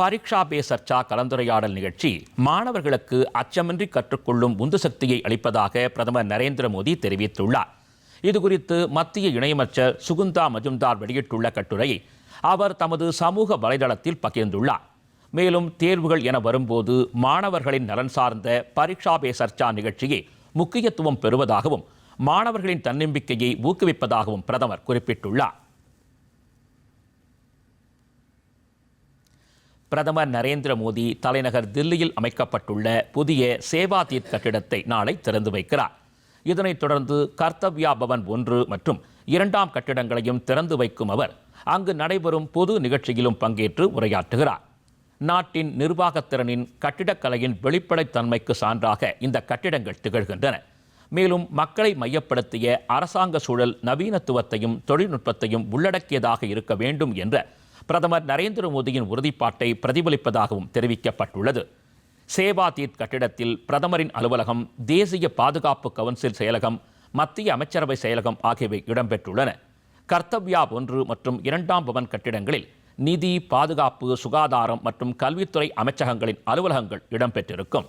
பரீட்சா பே சர்ச்சா கலந்துரையாடல் நிகழ்ச்சி மாணவர்களுக்கு அச்சமின்றி கற்றுக்கொள்ளும் உந்து சக்தியை அளிப்பதாக பிரதமர் நரேந்திர மோடி தெரிவித்துள்ளார். இதுகுறித்து மத்திய இணையமைச்சர் சுகுந்தா மஜும்தார் வெளியிட்டுள்ள கட்டுரையை அவர் தமது சமூக வலைதளத்தில் பகிர்ந்துள்ளார். மேலும் தேர்வுகள் என வரும்போது மாணவர்களின் நலன் சார்ந்த பரீட்சா பே சர்ச்சா நிகழ்ச்சியை முக்கியத்துவம் பெறுவதாகவும் மாணவர்களின் தன்னம்பிக்கையை ஊக்குவிப்பதாகவும் பிரதமர் குறிப்பிட்டுள்ளார். பிரதமர் நரேந்திர மோடி தலைநகர் தில்லியில் அமைக்கப்பட்டுள்ள புதிய சேவாதீத் கட்டிடத்தை நாளை திறந்து வைக்கிறார். இதனைத் தொடர்ந்து கர்த்தவ்யா பவன் ஒன்று மற்றும் இரண்டாம் கட்டிடங்களையும் திறந்து வைக்கும் அவர் அங்கு நடைபெறும் பொது நிகழ்ச்சியிலும் பங்கேற்று உரையாற்றுகிறார். நாட்டின் நிர்வாகத்திறனின் கட்டிடக்கலையின் வெளிப்படைத்தன்மைக்கு சான்றாக இந்த கட்டிடங்கள் திகழ்கின்றன. மேலும் மக்களை மையப்படுத்திய அரசாங்க சூழல் நவீனத்துவத்தையும் தொழில்நுட்பத்தையும் உள்ளடக்கியதாக இருக்க வேண்டும் என்ற பிரதமர் நரேந்திர மோடியின் உறுதிப்பாட்டை பிரதிபலிப்பதாகவும் தெரிவிக்கப்பட்டுள்ளது. சேவா தீர்த் கட்டிடத்தில் பிரதமரின் அலுவலகம் தேசிய பாதுகாப்பு கவுன்சில் செயலகம் மத்திய அமைச்சரவை செயலகம் ஆகியவை இடம்பெற்றுள்ளன. கர்த்தவ்யா ஒன்று மற்றும் இரண்டாம் பவன் கட்டிடங்களில் நிதி பாதுகாப்பு சுகாதாரம் மற்றும் கல்வித்துறை அமைச்சகங்களின் அலுவலகங்கள் இடம்பெற்றிருக்கும்.